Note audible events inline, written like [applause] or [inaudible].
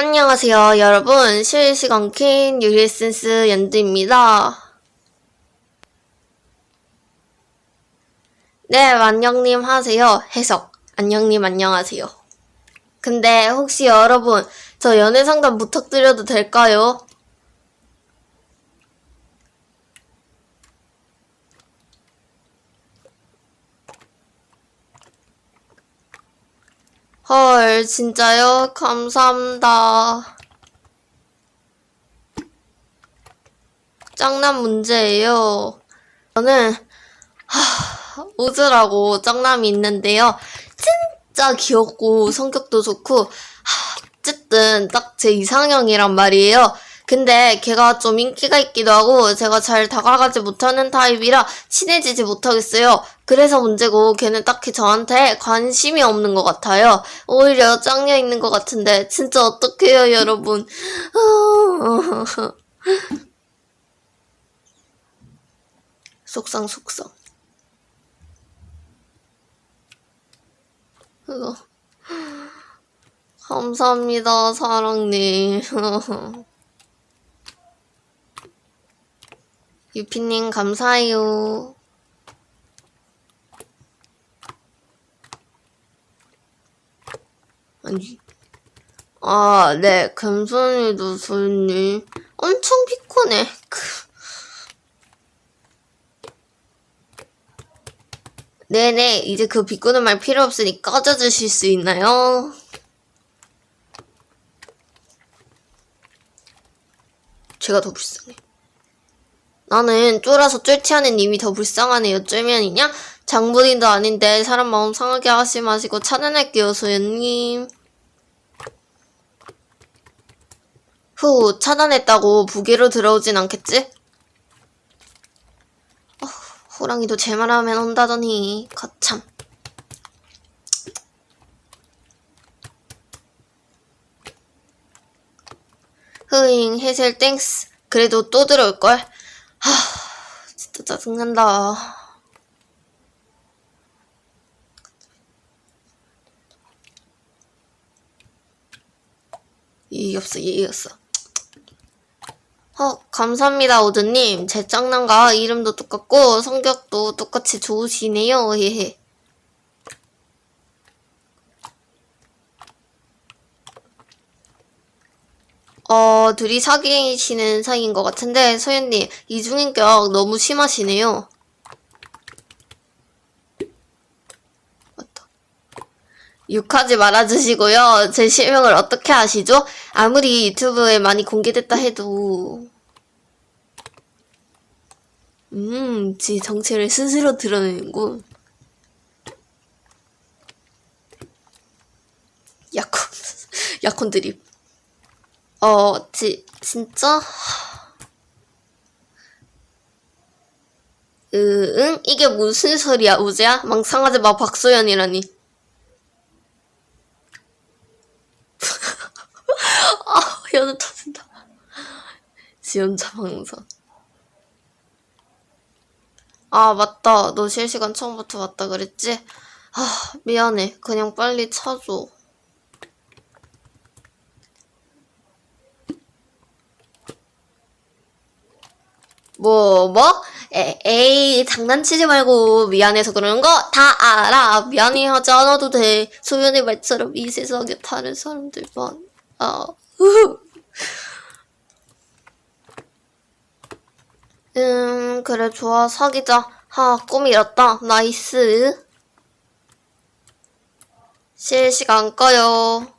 안녕하세요, 여러분. 실시간 킨 유리센스 연두입니다. 네, 안녕님 하세요. 해석. 안녕님 안녕하세요. 근데 혹시 여러분, 저 연애 상담 부탁드려도 될까요? 헐, 진짜요? 감사합니다. 짱남 문제예요. 저는 하, 우즈라고 짱남이 있는데요. 진짜 귀엽고 성격도 좋고 하, 어쨌든 딱 제 이상형이란 말이에요. 근데 걔가 좀 인기가 있기도 하고 제가 잘 다가가지 못하는 타입이라 친해지지 못하겠어요. 그래서 문제고 걔는 딱히 저한테 관심이 없는 것 같아요. 오히려 짱녀 있는 것 같은데 진짜 어떡해요 여러분. [laughs] 속상 속상. 그거. 감사합니다 사랑님. [laughs] 유피님 감사해요. 아니. 아, 네, 감사합니다, 소연님. 엄청 피곤해. 크. 네네, 이제 그 비꼬는 말 필요 없으니 꺼져주실 수 있나요? 제가 더 불쌍해. 나는 쫄아서 쫄티 않은 님이 더 불쌍하네요. 쫄면이냐? 장본인도 아닌데 사람 마음 상하게 하지 마시고 차단할게요, 소연님. 후, 차단했다고 부계로 들어오진 않겠지? 어, 호랑이도 제 말하면 온다더니 거참. 흐잉, 해셀 땡스. 그래도 또 들어올걸? 하, 진짜 짜증난다. 예의 없어, 예의 없어. 어, 감사합니다, 오드님. 제 짱남과 이름도 똑같고 성격도 똑같이 좋으시네요. 헤헤. 어, 둘이 사귀시는 사이인 것 같은데, 소연님, 이중인격 너무 심하시네요. 맞다. 욕하지 말아주시고요. 제 실명을 어떻게 아시죠? 아무리 유튜브에 많이 공개됐다 해도, 음, 제 정체를 스스로 드러내는군. 약혼, [laughs] 약혼 드립. 어, 지, 진짜? 으, 응? 이게 무슨 소리야, 우재야? 망상하지 마, 박소연이라니. 아, 연애 터진다. 지연자 방송. 아, 맞다. 너 실시간 처음부터 왔다 그랬지? 아, 미안해. 그냥 빨리 차줘. 뭐, 뭐? 에, 에이, 장난치지 말고 미안해서 그러는 거 다 알아. 미안해 하지 않아도 돼. 소연의 말처럼 이 세상에 다른 사람들만, 아, [laughs] 우후. 음, 그래, 좋아. 사귀자. 하, 꿈이 었다. 나이스. 실시간 꺼요.